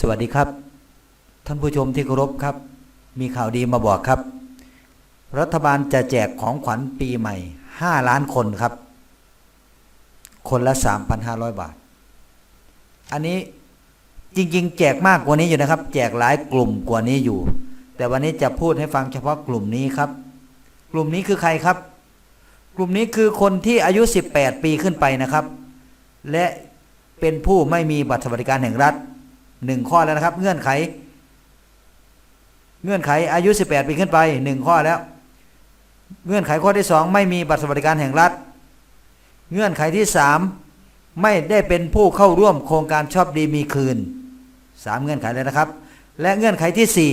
สวัสดีครับ ท่านผู้ชมที่เคารพครับ มีข่าวดีมาบอกครับ รัฐบาลจะแจกของขวัญปีใหม่ 5 ล้านคนครับ คนละ 3,500 บาท อันนี้จริง ๆ แจกมากกว่านี้อยู่นะครับ แจกหลายกลุ่มกว่านี้อยู่ แต่วันนี้จะพูดให้ฟังเฉพาะกลุ่มนี้ครับ กลุ่มนี้คือใครครับ กลุ่มนี้คือคนที่อายุ 18 ปีขึ้นไปนะครับ และเป็นผู้ไม่มีบัตรสวัสดิการแห่งรัฐ หนึ่งข้อแล้วนะครับ เงื่อนไข เงื่อนไขอายุ 18 ปีขึ้นไปหนึ่งข้อแล้ว เงื่อนไขข้อที่สองไม่มีบัตรสวัสดิการแห่งรัฐ เงื่อนไขที่สามไม่ได้เป็นผู้เข้าร่วมโครงการชอบดีมีคืนสามเงื่อนไขเลยนะครับ และเงื่อนไขที่สี่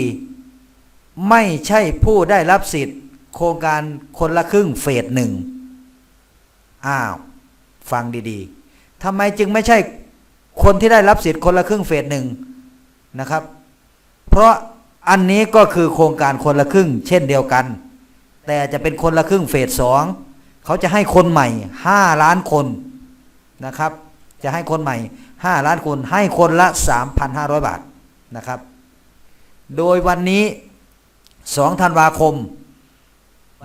ไม่ใช่ผู้ได้รับสิทธิ์ โครงการคนละครึ่งเฟสหนึ่งอ้าว ฟังดีๆทำไมจึงไม่ใช่ คนที่ได้รับสิทธิ์คนละครึ่งเฟสหนึ่งนะครับ เพราะอันนี้ก็คือโครงการคนละครึ่ง เช่นเดียวกัน แต่จะเป็นคนละครึ่งเฟสสองเขาจะให้คนใหม่5ล้านคนนะครับ จะให้คนใหม่5ล้านคนให้คนละ3,500บาทนะครับ โดยวันนี้2ธันวาคม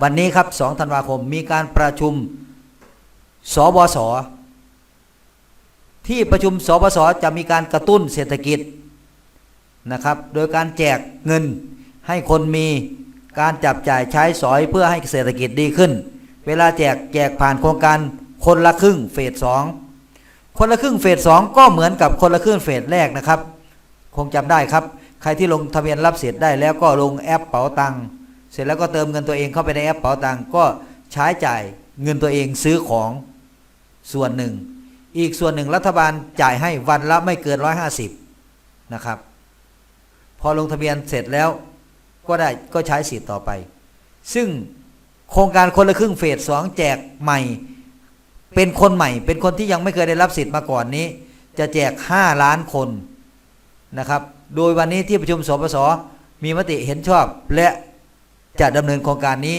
วันนี้ครับ2ธันวาคมมีการประชุมสบส ที่ประชุมสบสจะมีการกระตุ้นเศรษฐกิจนะครับ โดยการแจกเงินให้คนมีการจับจ่ายใช้สอยเพื่อให้เศรษฐกิจดีขึ้น เวลาแจกแจกผ่านโครงการคนละครึ่งเฟสสองคนละครึ่งเฟสสองก็เหมือนกับคนละครึ่งเฟสแรกนะครับ คงจำได้ครับ ใครที่ลงทะเบียนรับสิทธิ์ได้แล้วก็ลงแอปเป๋าตังค์เสร็จแล้วก็เติมเงินตัวเองเข้าไปในแอปเป๋าตังค์ก็ใช้จ่ายเงินตัวเองซื้อของส่วนหนึ่ง อีกส่วนหนึ่งรัฐบาลจ่ายให้วันละไม่เกิน150นะครับ พอลงทะเบียนเสร็จแล้วก็ได้ก็ใช้สิทธิ์ต่อไป ซึ่งโครงการคนละครึ่งเฟสสองแจกใหม่ เป็นคนใหม่ เป็นคนที่ยังไม่เคยได้รับสิทธิ์มาก่อนนี้ จะแจก 5 ล้านคนนะครับ โดยวันนี้ที่ประชุมสปสมีมติเห็นชอบ และจะดำเนินโครงการนี้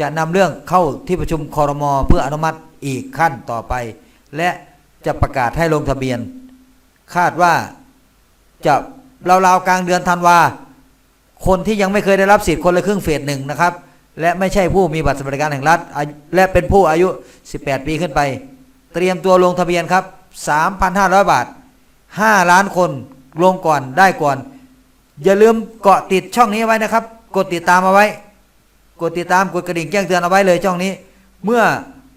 จะนำเรื่องเข้าที่ประชุมคอรมอเพื่ออนุมัติ อีกขั้นต่อไป และจะประกาศให้ลงทะเบียน คาดว่าจะราวๆกลางเดือนธันวาคนที่ยังไม่เคยได้รับสิทธิ์คนละครึ่งเฟสหนึ่งนะครับ และไม่ใช่ผู้มีบัตรสวัสดิการแห่งรัฐ และเป็นผู้อายุ 18 ปีขึ้นไป เตรียมตัวลงทะเบียนครับ 3,500 บาท 5 ล้านคนลงก่อนได้ก่อน อย่าลืมเกาะติดช่องนี้ไว้นะครับ กดติดตามเอาไว้ กดติดตามกดกระดิ่งแจ้งเตือนเอาไว้เลยช่องนี้ เมื่อ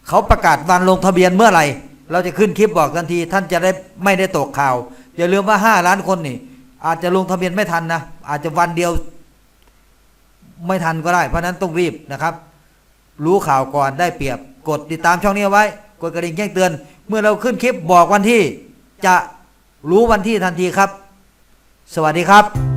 เขาประกาศวันลงทะเบียนเมื่อไหร่ เราจะขึ้นคลิปบอกทันที ท่านจะได้ไม่ได้ตกข่าว อย่าลืมว่า5ล้านคนนี่ อาจจะลงทะเบียนไม่ทันนะ อาจจะวันเดียว ไม่ทันก็ได้ เพราะนั้นต้องรีบนะครับ รู้ข่าวก่อนได้เปรียบ กดติดตามช่องนี้ไว้ กดกระดิ่งแจ้งเตือน เมื่อเราขึ้นคลิปบอกวันที่จะรู้วันที่ทันทีครับ สวัสดีครับ